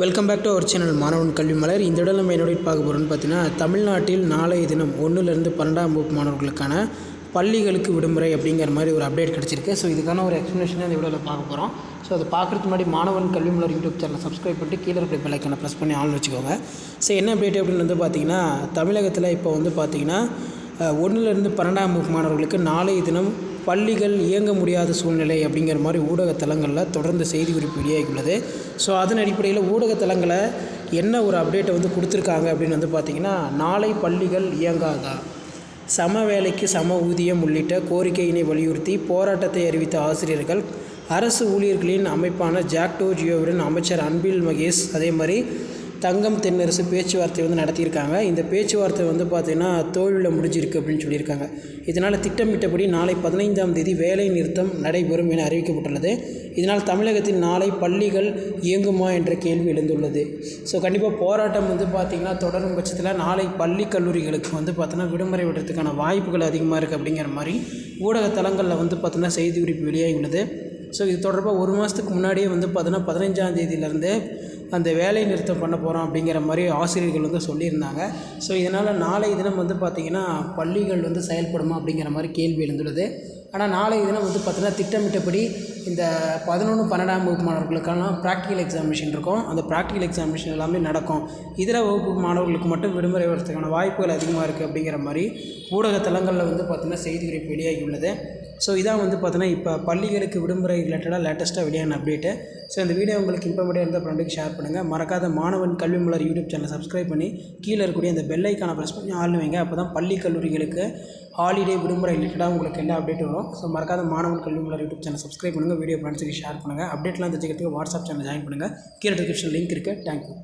Welcome back to our channel Manavan Kalvi Malar இந்த இடம் நம்ம என்னோட பார்க்க போகிறோம்னு பார்த்தீங்கன்னா தமிழ்நாட்டில் நாளைய தினம் ஒன்றுலேருந்து பன்னெண்டாம் வகுப்பு மாணவர்களுக்கான பள்ளிகளுக்கு விடுமுறை அப்படிங்கிற மாதிரி ஒரு அப்டேட் கிடச்சிருக்கு. ஸோ இதுக்கான ஒரு எக்ஸ்ப்ளனேஷன் இந்த வீடியோவில் பார்க்க போகிறோம் ஸோ அதை பார்க்குறதுக்கு முன்னாடி மாணவன் கல்வி மலர் யூடியூப் சேனலை சப்ஸ்கிரைப் பண்ணிட்டு கீழே இருக்கிற பெல்லைக்கான ப்ரெஸ் பண்ணி ஆன் வச்சுக்கோங்க. ஸோ என்ன அப்டேட் அப்படின்னு வந்து பார்த்தீங்கன்னா தமிழகத்தில் இப்போ வந்து பார்த்தீங்கன்னா ஒன்றுலேருந்து பன்னெண்டாம் வகுப்பு மாணவர்களுக்கு நாளைய தினம் பள்ளிகள் இயங்க முடியாத சூழ்நிலை அப்படிங்கிற மாதிரி ஊடகத்தலங்களில் தொடர்ந்து செய்தி குறிப்பு வெளியாகியுள்ளது. ஸோ அதன் அடிப்படையில் ஊடகத்தலங்களை என்ன ஒரு அப்டேட்டை வந்து கொடுத்துருக்காங்க அப்படின்னு வந்து பார்த்திங்கன்னா நாளை பள்ளிகள் இயங்காதா? சம வேலைக்கு சம ஊதியம் உள்ளிட்ட கோரிக்கையினை வலியுறுத்தி போராட்டத்தை அறிவித்த ஆசிரியர்கள் அரசு ஊழியர்களின் அமைப்பான ஜாக்டோ ஜியோவுடன் அமைச்சர் அன்பில் மகேஷ் அதே மாதிரி தங்கம் தென்னரசு பேச்சுவார்த்தை வந்து நடத்தியிருக்காங்க. இந்த பேச்சுவார்த்தை வந்து பார்த்திங்கன்னா தோல்வியில் முடிஞ்சிருக்கு அப்படின்னு சொல்லியிருக்காங்க. இதனால் திட்டமிட்டபடி நாளை பதினைந்தாம் தேதி வேலை நிறுத்தம் நடைபெறும் என அறிவிக்கப்பட்டுள்ளது. இதனால் தமிழகத்தில் நாளை பள்ளிகள் இயங்குமா என்ற கேள்வி எழுந்துள்ளது. ஸோ கண்டிப்பாக போராட்டம் வந்து பார்த்திங்கன்னா தொடரும் பட்சத்தில் நாளை பள்ளி கல்லூரிகளுக்கு வந்து பார்த்தோன்னா விடுமுறை விடுறதுக்கான வாய்ப்புகள் அதிகமாக இருக்குது அப்படிங்கிற மாதிரி ஊடகத்தலங்களில் வந்து பார்த்திங்கன்னா செய்தி குறிப்பு வெளியாகி உள்ளது ஸோ இது தொடர்பாக ஒரு மாதத்துக்கு முன்னாடியே வந்து பார்த்தோன்னா பதினஞ்சாம் தேதியிலேருந்து அந்த வேலை நிறுத்தம் பண்ண போகிறோம் அப்படிங்கிற மாதிரி ஆசிரியர்கள் வந்து சொல்லியிருந்தாங்க. ஸோ இதனால் நாளை தினம் வந்து பார்த்திங்கன்னா பள்ளிகள் வந்து செயல்படுமா அப்படிங்கிற மாதிரி கேள்வி எழுந்துள்ளது. ஆனால் நாளைய தினம் வந்து பார்த்திங்கன்னா திட்டமிட்டபடி இந்த பதினொன்று பன்னெண்டாம் வகுப்பு மாணவர்களுக்கெல்லாம் ப்ராக்டிக்கல் எக்ஸாமினேஷன் இருக்கும். அந்த ப்ராக்டிக்கல் எக்ஸாமினேஷன் எல்லாமே நடக்கும். இதர வகுப்பு மாணவர்களுக்கு மட்டும் விடுமுறை வரதுக்கான வாய்ப்புகள் அதிகமாக இருக்குது அப்படிங்கிற மாதிரி ஊடகத்தலங்களில் வந்து பார்த்திங்கன்னா செய்தி குறிப்பு வெளியாகி உள்ளது. ஸோ இதான் வந்து பார்த்தோன்னா இப்போ பள்ளிகளுக்கு விடுமுறை ரிலேட்டடாக லேட்டஸ்ட்டாக வெளியான அப்டேட்டு ஸோ இந்த வீடியோ உங்களுக்கு இன்ஃபர்மேட்டிவ் இருந்தால் ஃப்ரெண்டுக்கு ஷேர் பண்ணுங்கள் மறக்காத மாணவன் கல்வி மலர் யூடியூப் சேனலை சப்ஸ்கிரைப் பண்ணி கீழே இருக்கக்கூடிய அந்த பெல் ஐக்கானை ப்ரெஸ் பண்ணி ஆள் வைங்க. அப்போ தான் பள்ளி கல்லூரிகளுக்கு ஹாலிடே விடுமுறை ரிலேட்டடாக உங்களுக்கு எல்லா அப்டேட் வரும். ஸோ மறக்காத Manavan Kalvi Malar YouTube channel subscribe பண்ணுங்கள் வீடியோ ஃப்ரெண்ட்ஸுக்கு ஷேர் பண்ணுங்கள் அப்டேட்லாம் தெரிஞ்சுக்கிறதுக்கு வாட்ஸ்அப் சேனல் ஜாயின் பண்ணுங்கள் கீழே டிஸ்கிரிப்ஷன் லிங்க் இருக்குது தேங்க்யூ